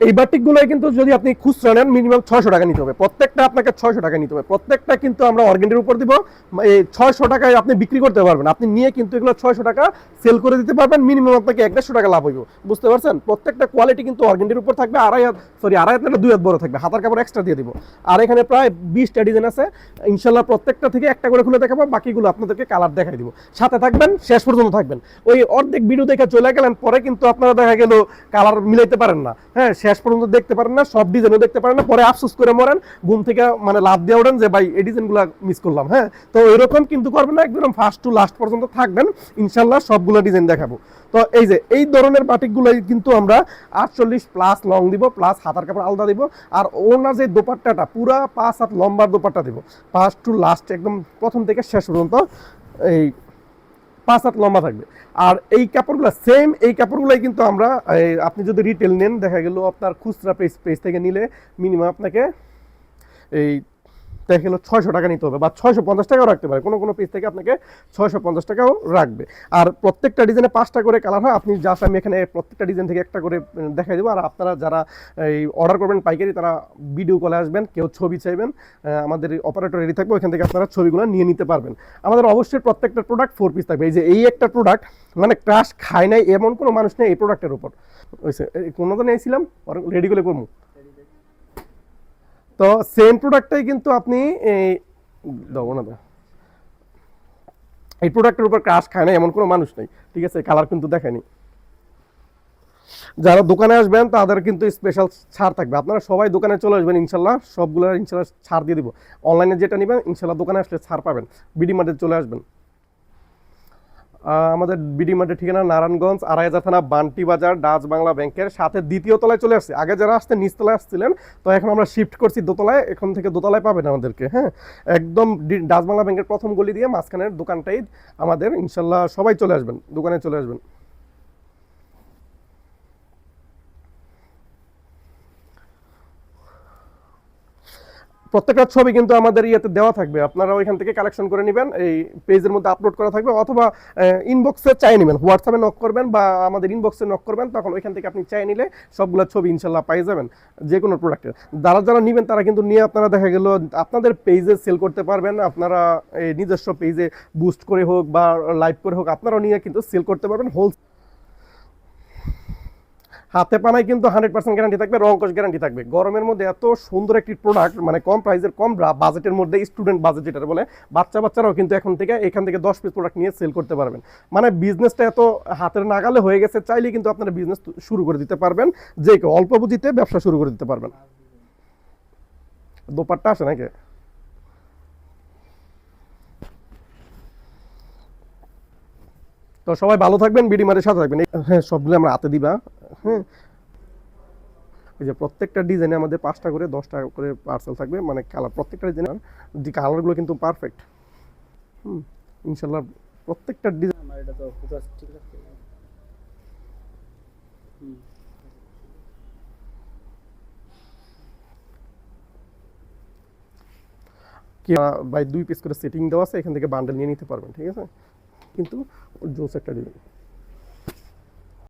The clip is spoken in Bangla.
এই বাটিকগুলোই কিন্তু যদি আপনি খুচরা নেন মিনিমাম ছয়শো টাকা নিতে হবে। প্রত্যেকটা আপনাকে ছয়শো টাকা নিতে হবে। প্রত্যেকটা কিন্তু আমরা অর্গেন্ডের উপর দিব। এই ছয়শো টাকায় আপনি বিক্রি করতে পারবেন। আপনি নিয়ে কিন্তু এগুলো ছয়শো টাকা সেল করে দিতে পারবেন। মিনিমাম আপনাকে এক দেড়শো টাকা লাভ হইব। বুঝতে পারছেন? প্রত্যেকটা কোয়ালিটি কিন্তু অর্গেন্ডের উপর থাকবে। আড়াই হাত সরি আড়াই হাত দুই হাত বড় থাকবে। হাতার কাপড় এক্সট্রা দিয়ে দিব। আর এখানে প্রায় বিশটা ডিজাইন আছে। ইনশাল্লাহ প্রত্যেকটা থেকে একটা করে খুলে দেখাবো। বাকিগুলো আপনাদেরকে কালার দেখাই দিব। সাথে থাকবেন, শেষ পর্যন্ত থাকবেন। ওই অর্ধেক ভিডিও দেখে চলে গেলেন, পরে কিন্তু আপনারা দেখা গেল কালার মিলাইতে পারেন না। হ্যাঁ শেষ পর্যন্ত দেখতে পারেন না, সব ডিজাইনও দেখতে পারেন না, পরে আফসোস করে মরেন, ঘুম থেকে মানে লাভ দিয়ে ওঠেন যে, ভাই, এই ডিজাইনগুলো মিস করলাম। হ্যাঁ? তো এরকম কিন্তু করবেন না, একদম ফার্স্ট টু লাস্ট পর্যন্ত থাকবেন, ইনশাল্লাহ সবগুলো ডিজাইন দেখাবো। তো এই যে, এই ধরনের বাটিকগুলোই কিন্তু আমরা আটচল্লিশ প্লাস লং দিব প্লাস হাতার কাপড় আলাদা দিব, আর ওনার যে দোপাট্টাটা, পুরা পাঁচ হাত লম্বার দোপাট্টা দিব। ফার্স্ট টু লাস্ট একদম প্রথম থেকে শেষ পর্যন্ত, এই পাঁচ হাত লম্বা থাকবে। আর এই কাপড়গুলো সেম এই কাপড়গুলোই কিন্তু আমরা আপনি যদি রিটেল নেন, দেখা গেল আপনার খুচরা পেজ পেজ থেকে নিলে মিনিমাম আপনাকে এই দেখা গেলো ছয়শো টাকা নিতে হবে বা ছয়শো পঞ্চাশ টাকাও রাখতে পারে। কোনো কোনো পিস থেকে আপনাকে ছয়শো পঞ্চাশ টাকাও রাখবে। আর প্রত্যেকটা ডিজাইনে পাঁচটা করে কালার হয়, আপনি জাস্ট আমি এখানে প্রত্যেকটা ডিজাইন থেকে একটা করে দেখাই দেবো। আর আপনারা যারা এই অর্ডার করবেন পাইকারি, তারা ভিডিও কলে আসবেন, কেউ ছবি চাইবেন আমাদের অপারেটর রেডি থাকবে, ওইখান থেকে আপনারা ছবিগুলো নিয়ে নিতে পারবেন। আমাদের অবশ্যই প্রত্যেকটা প্রোডাক্ট ফোর পিস থাকবে। এই যে এই একটা প্রোডাক্ট মানে ক্রাশ খায় নাই এমন কোনো মানুষ নেই এই প্রোডাক্টের উপর। ওইসে কোনো তো নিয়েছিলাম রেডি করে করব। তো সেম প্রোডাক্টটাই কিন্তু আপনি দেবো না। এই প্রোডাক্টের উপর ক্রাশ খায় না, এমন কোনো মানুষ নেই, ঠিক আছে? কালার কিন্তু দেখেনি। যারা দোকানে আসবেন, তাদের কিন্তু স্পেশাল ছাড় থাকবে। আপনারা সবাই দোকানে চলে আসবেন, ইনশাল্লাহ, সবগুলো ইনশাল্লাহ ছাড় দিয়ে দিব। অনলাইনে যেটা নেবেন, ইনশাল্লাহ দোকানে আসলে ছাড় পাবেন। বিডি মার্টে চলে আসবেন। আমাদের বিডি মার্টের ঠিকানা নারায়ণগঞ্জ আড়াই হাজার থানা বান্টি বাজার, ডাচ বাংলা ব্যাংকের সাথে দ্বিতীয় তলায় চলে আসছে। আগে যারা আসতে নিচতলায় আসছিলেন, তো এখন আমরা শিফট করছি দোতলায়, এখন থেকে দোতলায় পাবেন আমাদেরকে হ্যাঁ? একদম ডাচ বাংলা ব্যাংকের প্রথম গলি দিয়ে মাঝখানের দোকানটাই আমাদের, ইনশাল্লাহ সবাই চলে আসবেন, দোকানে চলে আসবেন। প্রত্যেকটা ছবি কিন্তু আমাদের ইয়েতে দেওয়া থাকবে। আপনারা ওইখান থেকে কালেকশন করে নেবেন, এই পেজের মধ্যে আপলোড করা থাকবে অথবা ইনবক্সে চাই নেবেন। হোয়াটসঅ্যাপে নক করবেন বা আমাদের ইনবক্সে নক করবেন, তখন ওইখান থেকে আপনি চাই নিলে সবগুলো ছবি ইনশাল্লাহ পাই যাবেন যে কোনো প্রোডাক্টের যারা যারা নেবেন, তারা কিন্তু নিয়ে আপনারা দেখা গেল, আপনাদের পেজে সেল করতে পারবেন, আপনারা নিজস্ব পেজে বুস্ট করে হোক বা লাইভ করে হোক, আপনারাও নিয়ে কিন্তু সেল করতে পারবেন। হোল হাতে পানায় কিন্তু হান্ড্রেড পার্সেন্ট গ্যারান্টি থাকবে রঙ্কশ গ্যারান্টি থাকবে। গরমের মধ্যে এত সুন্দর একটি প্রোডাক্ট মানে কম প্রাইসের কম বাজেটের মধ্যে স্টুডেন্ট বাজেট যেটা বলে বাচ্চা বাচ্চারাও কিন্তু এখন থেকে এখান থেকে দশ পিস প্রোডাক্ট নিয়ে সেল করতে পারবেন। মানে বিজনেসটা এত হাতের নাগালে হয়ে গেছে চাইলে কিন্তু আপনারা বিজনেস শুরু করে দিতে পারবেন। যে অল্প পুঁজিতে ব্যবসা শুরু করে দিতে পারবেন। দোপাট্টা আসে নাকি? তো সবাই ভালো থাকবেন, বিডি মারের সাথে থাকবেন। হ্যাঁ সবগুলো আমরা হাতে দিবা। হ্যাঁ ওই যে প্রত্যেকটা ডিজাইনে আমাদের পাঁচটা করে দশটা করে পার্সেল থাকবে মানে কালার প্রত্যেকটা ডিজাইন যে কালারগুলো কিন্তু পারফেক্ট হুম ইনশাল্লাহ প্রত্যেকটা ডিজাইন আমার এটা তো ফোকাস ঠিক আছে। হুম। বাই দুই পিস করে সেটিং দেওয়া আছে এখান থেকে বান্ডেল নিয়ে নিতে পারবেন ঠিক আছে? কিন্তু জোস একটা ডিজাইন।